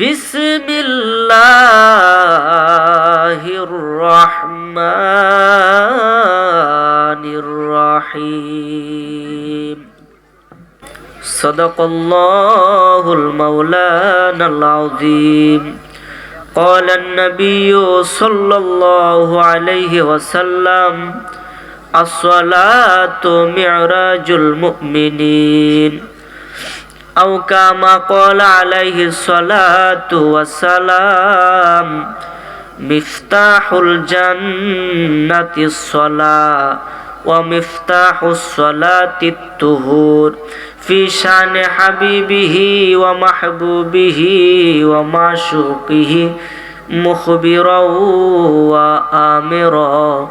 بسم الله الرحمن الرحيم صدق الله المولانا العظيم قال النبي صلى الله عليه وسلم الصلاة معراج المؤمنين أو كما قال عليه الصلاة والسلام مفتاح الجنة الصلاة ومفتاح الصلاة الطهور في شان حبيبه ومحبوبه ومعشوقه مخبرا وآمرا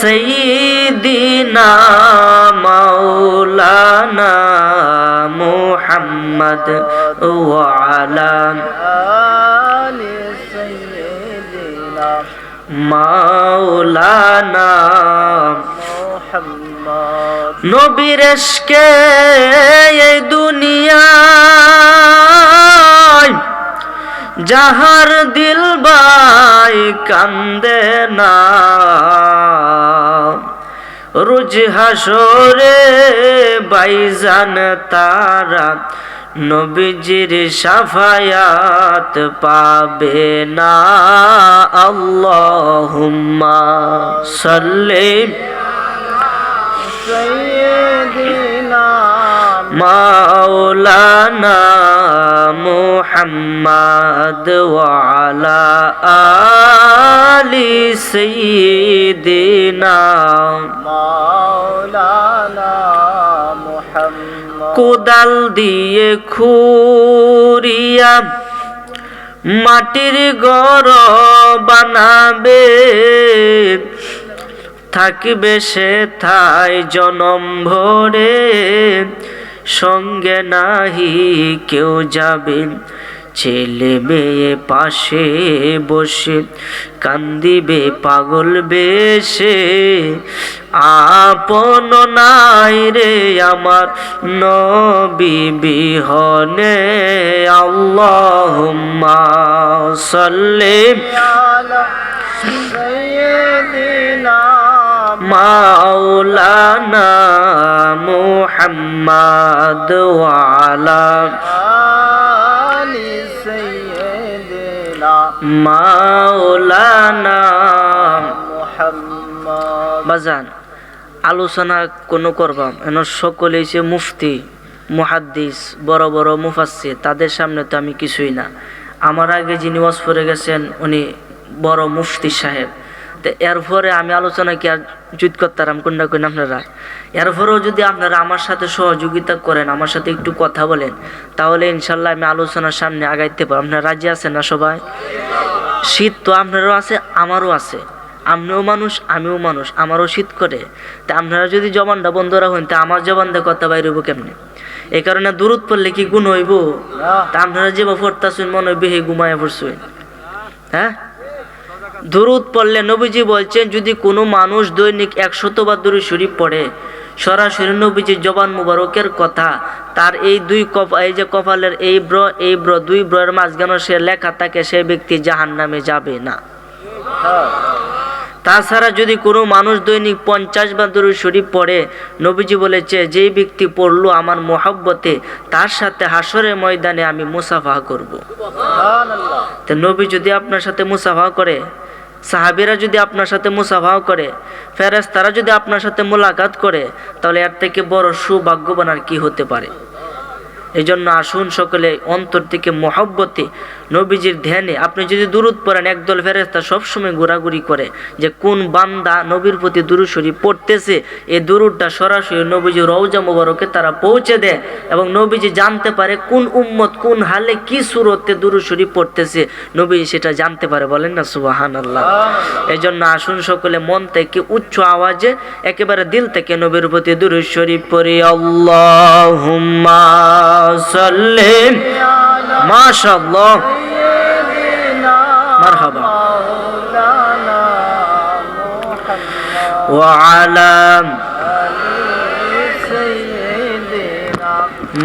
সঈদিনা মাওলানা মুহাম্মদ ওয়ালা মাওলানা নবীরেশকে এই দুনিয়া যাহার দিল বাই কান্দে না। রুজ হাসরে বাই জান তারা নবীজির সাফায়াত পাবে না। আল্লাহুম্মা সাল্লি। সাইয়্যিদি মাওলানা মোহাম্মদ ওয়ালা আলি সঈদিনা মাওলানা মোহাম্মদ কোদাল দিয়ে খুরিয়া মাটির গড় বানাবে। থাকিবে সে থাই জনম ভরে। সঙ্গে নাহি কেউ যাবেন ছেলে মেয়ে পাশে বসে কান্দিবে, পাগল বেশে। আপন নাই রে আমার নবী বিহনে আল্লাহ, সাল্লে দিনা মাওলানা মুহাম্মদ আলি সাইয়্যিদিনা মাওলানা মুহাম্মদ। বাজান আলোচনা কোনো করবাম এন সকলেই সে মুফতি মুহাদ্দিস বড় বড় মুফাসসির তাদের সামনে তো আমি কিছুই না। আমার আগে যিনি ওয়াজ পড়ে গেছেন উনি বড় মুফতি সাহেব। এরপরে আমি আলোচনা কি আর জুত করতাম কোনটা কোন আপনারা? এরপরেও যদি আপনারা আমার সাথে সহযোগিতা করেন, আমার সাথে একটু কথা বলেন, তাহলে ইনশাল্লাহ আমি আলোচনার সামনে আগাইতে পারব। আপনারা রাজি আছেন না সবাই? শীত তো আপনারও আছে, আমারও আছে। আপনিও মানুষ, আমিও মানুষ, আমারও শীত করে। তা আপনারা যদি জবানটা বন্ধ রাখেন, তা আমার জবান দিয়ে কথা বাইর হইব কেমনে? এই কারণে দূরত পড়লে কি গুণ হইব? তা আপনারা যে পড়তাছেন, মনে হইবে হে ঘুমায় পড়ছেন। হ্যাঁ? দুরুদ পড়লে নবীজি বলছেন যদি কোনো মানুষ দৈনিক একশতবার দূরে শরীফ পড়ে সরাসরি নবীজির জবান মুবারকের কথা। তার এই দুই কপ এই যে কপালের এই ব্র এই ব্র দুই ব্রের মাঝখানে সে লেখা থাকে সে ব্যক্তি জাহান নামে যাবে না। তাছাড়া যদি কোনো মানুষ দৈনিক পঞ্চাশ বা দূর শরীফ পড়ে নবীজি বলেছে যেই ব্যক্তি পড়ল আমার মোহাব্বতে তার সাথে হাসরের ময়দানে আমি মুসাফা করব। নবী যদি আপনার সাথে মুসাফা করে সাহাবিরা যদি আপনার সাথে মুসাফাও করে ফেরেস তারা যদি আপনার সাথে মোলাকাত করে, তাহলে এর থেকে বড় সুভাগ্যবান আর কি হতে পারে? এই জন্য আসুন সকলে অন্তর থেকে মহব্বতে নবীজির ধ্যানে। আপনি যদি দূরত পড়েন একদল ফেরেস্তা সবসময় ঘোরাঘুরি করে যে কোন বান্দা নবীর প্রতি দুরুশরী পড়তেছে এই দুরুদটা সরাসরি নবীজি রৌজা মুবারকে তারা পৌঁছে দেয় এবং নবীজি জানতে পারে কোন উম্মত কোন হালে কি সুরতে দুরুশরী পড়তেছে। নবীজি সেটা জানতে পারে বলেন না সুবাহান আল্লাহ এই জন্য আসুন সকলে মন থেকে উচ্চ আওয়াজে একেবারে দিল থেকে নবীর প্রতি দুরুশরী পড়ি। আল্লাহ সাল্লিম মাশাআল্লাহ মারহাবা مولانا محمد وعلى سيدنا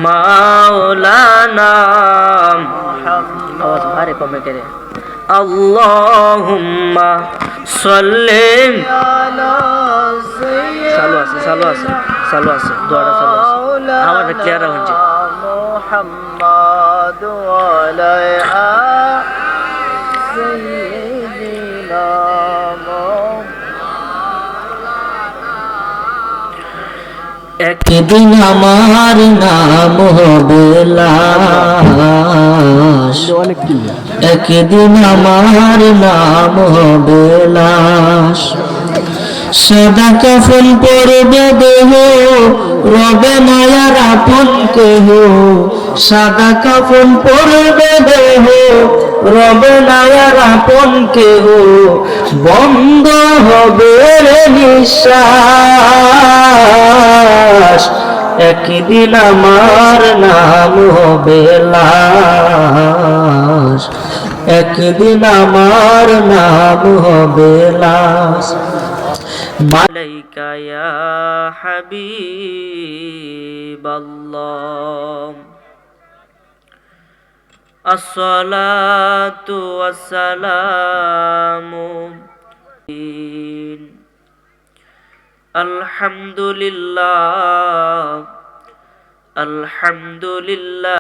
مولانا محمد আওয়াজ ভারে কমে করে আল্লাহুম্মা সাল্লিম على سيدنا চালু আছে চালু আছে চালু আছে দোয়াটা চালু আছে আমারটা ক্লিয়ার হচ্ছে محمد وعلى آل سيدنا محمد একদিন আমার নাম হবে লাশ একদিন আমার নাম হবে লাশ সাদা কাফন পরবে দেহ, রবে মায়ার আপন কেহ। সাদা কাফন পরবে দেহ, রবে মায়ার আপন কেহ। বন্ধ হবে রে নিঃশ্বাস, একদিন আমার নাম হবে লাশ। একদিন আমার নাম হবে লাশ। عليك يا حبيب الله. الصلاة والسلام الحمد لله. الحمد لله.